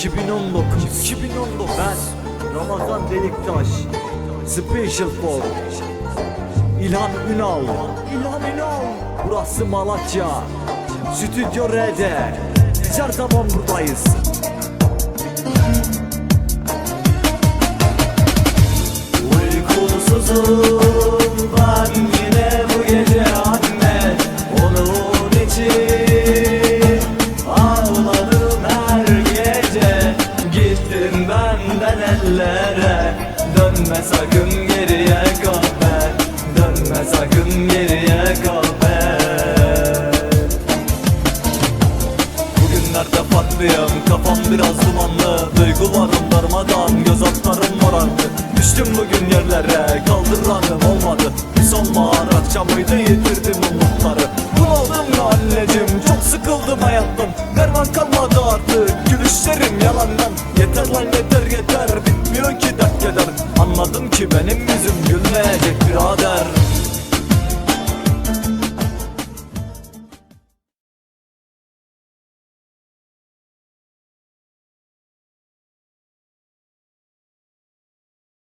2019 2019 Ben Ramazan Deliktaş. Special for İlhan Ünal. İlhan Ünal. Burası Malatya. Stüdyo Biz her zaman buradayız. Uykusuzum benden ellere Dönme sakın geriye kahve Dönme sakın geriye kahve Bugünlerde farklıyım Kafam biraz dumanlı. Duygularım darmadan Göz altlarım morardı. Düştüm bugün yerlere Kaldıranım olmadı. Bir sonbahar akşamıydı Yitirdim umutları. Bunaldım ya anneciğim Çok sıkıldım hayattan. Derman kalmadı artık Gülüşlerim yalandan. Yeter lan Anladım ki benim yüzüm gülmeyecek birader